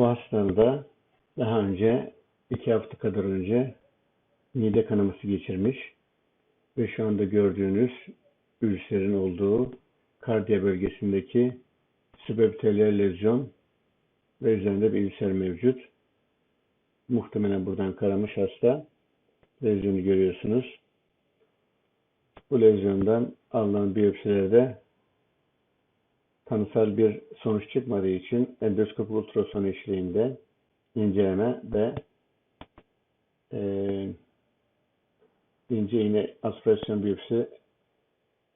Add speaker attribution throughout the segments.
Speaker 1: Bu hastada daha önce iki hafta kadar önce mide kanaması geçirmiş ve şu anda gördüğünüz ülserin olduğu kardiya bölgesindeki subepiteler lezyon ve üzerinde bir ülser mevcut. Muhtemelen buradan karamış hasta. Lezyonu görüyorsunuz. Bu lezyondan alınan biyopsilerde tanısal bir sonuç çıkmadığı için endoskop ultrason eşliğinde inceleme ve e, ince iğne aspirasyon biyopsi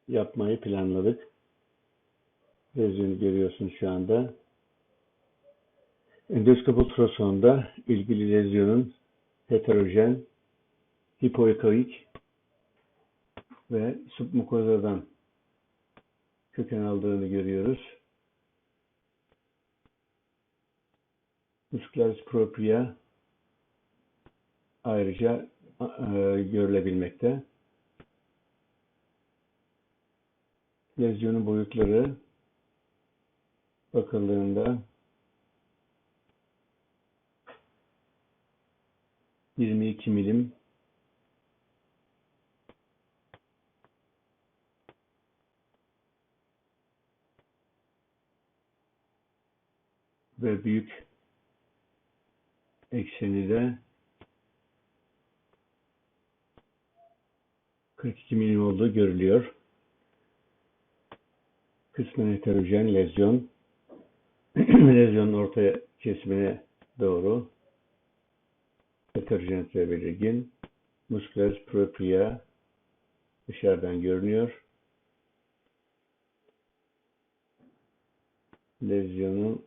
Speaker 1: yapmayı planladık. Lezyonu görüyorsunuz şu anda. Endoskop ultrasonda ilgili lezyonun heterojen, hipoekaik ve submukozadan köken aldığını görüyoruz. Muscularis propria ayrıca e, görülebilmekte. Lezyonun boyutları bakıldığında 22 milim ve büyük ekseni de 42 milim olduğu görülüyor. Kısmen heterojen lezyon. Lezyonun orta kesimine doğru heterojen ve belirgin. Muscularis propria dışarıdan görünüyor. Lezyonun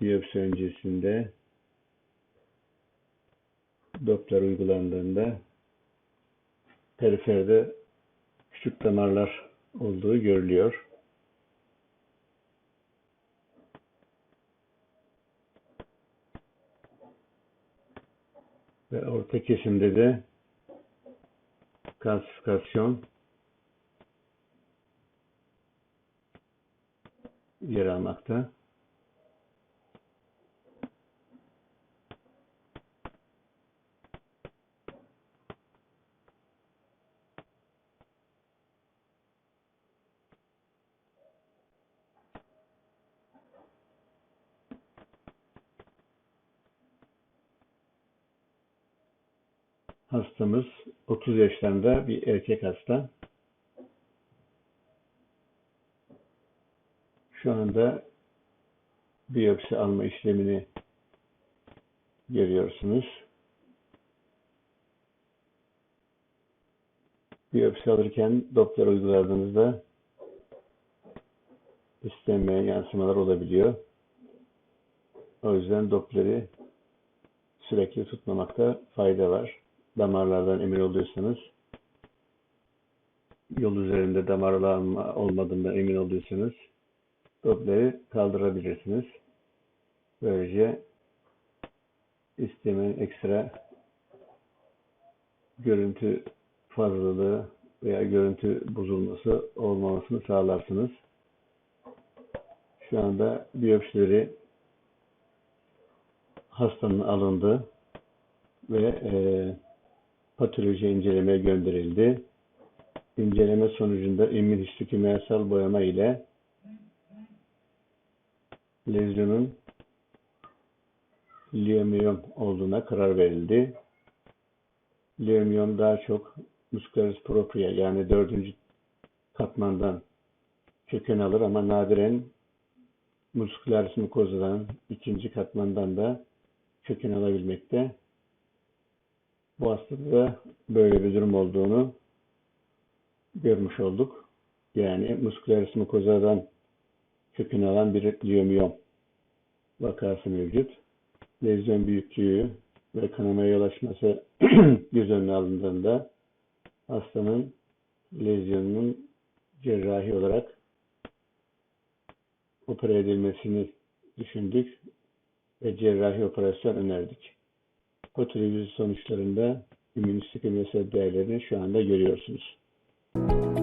Speaker 1: biyopsi öncesinde Doppler uygulandığında periferde küçük damarlar olduğu görülüyor. Ve orta kesimde de kalsifikasyon yer almakta. Hastamız 30 yaşlarında bir erkek hasta. Şu anda biyopsi alma işlemini görüyorsunuz. Biyopsi alırken Doppler uyguladığınızda istenmeyen yansımalar olabiliyor. O yüzden Doppler'i sürekli tutmamakta fayda var damarlardan emin oluyorsanız, yol üzerinde damarlanma olmadığından emin oluyorsanız, Doppler'i kaldırabilirsiniz. Böylece istemeyen ekstra görüntü fazlalığı veya görüntü bozulması olmamasını sağlarsınız. Şu anda biyopsileri hastanın alındı ve e, patoloji incelemeye gönderildi. İnceleme sonucunda immünhistokimyasal boyama ile lezyonun liyomiyom olduğuna karar verildi. Liyomiyom daha çok muscularis propria yani dördüncü katmandan köken alır ama nadiren muscularis mukozadan ikinci katmandan da köken alabilmekte. Bu hastada böyle bir durum olduğunu görmüş olduk. Yani muskularis mukozadan kökünü alan bir liyomiyom vakası mevcut. Lezyon büyüklüğü ve kanamaya yol açması göz önüne alındığında hastanın lezyonunun cerrahi olarak opera edilmesini düşündük ve cerrahi operasyon önerdik. O televizyon sonuçlarında komünistik üniversite değerlerini şu anda görüyorsunuz. Müzik